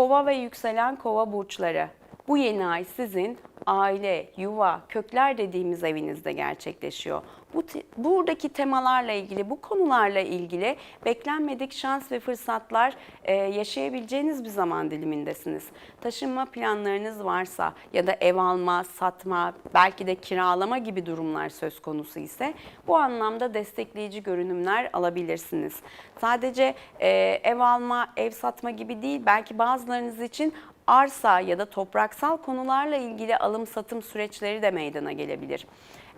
Kova ve yükselen kova burçları. Bu yeni ay sizin aile, yuva, kökler dediğimiz evinizde gerçekleşiyor. Bu te- buradaki temalarla ilgili, bu konularla ilgili beklenmedik şans ve fırsatlar e, yaşayabileceğiniz bir zaman dilimindesiniz. Taşınma planlarınız varsa ya da ev alma, satma, belki de kiralama gibi durumlar söz konusu ise bu anlamda destekleyici görünümler alabilirsiniz. Sadece e, ev alma, ev satma gibi değil, belki bazılarınız için arsa ya da topraksal konularla ilgili alım satım süreçleri de meydana gelebilir.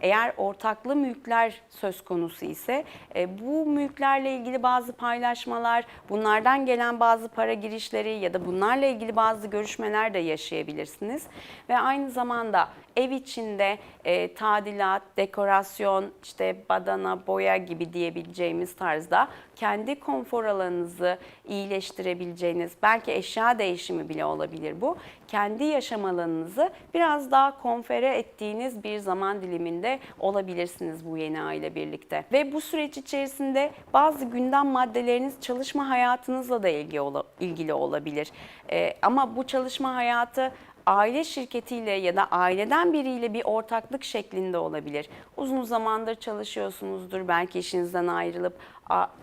Eğer ortaklı mülkler söz konusu ise e, bu mülklerle ilgili bazı paylaşmalar, bunlardan gelen bazı para girişleri ya da bunlarla ilgili bazı görüşmeler de yaşayabilirsiniz. Ve aynı zamanda ev içinde e, tadilat, dekorasyon, işte badana, boya gibi diyebileceğimiz tarzda kendi konfor alanınızı iyileştirebileceğiniz, belki eşya değişimi bile olabilir bu. Kendi yaşam alanınızı biraz daha konfere ettiğiniz bir zaman diliminde olabilirsiniz bu yeni aile birlikte. Ve bu süreç içerisinde bazı gündem maddeleriniz çalışma hayatınızla da ilgili olabilir. Ee, ama bu çalışma hayatı aile şirketiyle ya da aileden biriyle bir ortaklık şeklinde olabilir. Uzun zamandır çalışıyorsunuzdur, belki işinizden ayrılıp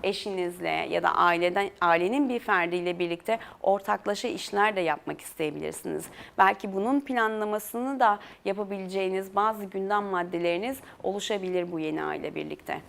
eşinizle ya da aileden ailenin bir ferdiyle birlikte ortaklaşa işler de yapmak isteyebilirsiniz. Belki bunun planlamasını da yapabileceğiniz bazı gündem maddeleriniz oluşabilir bu yeni aile birlikte.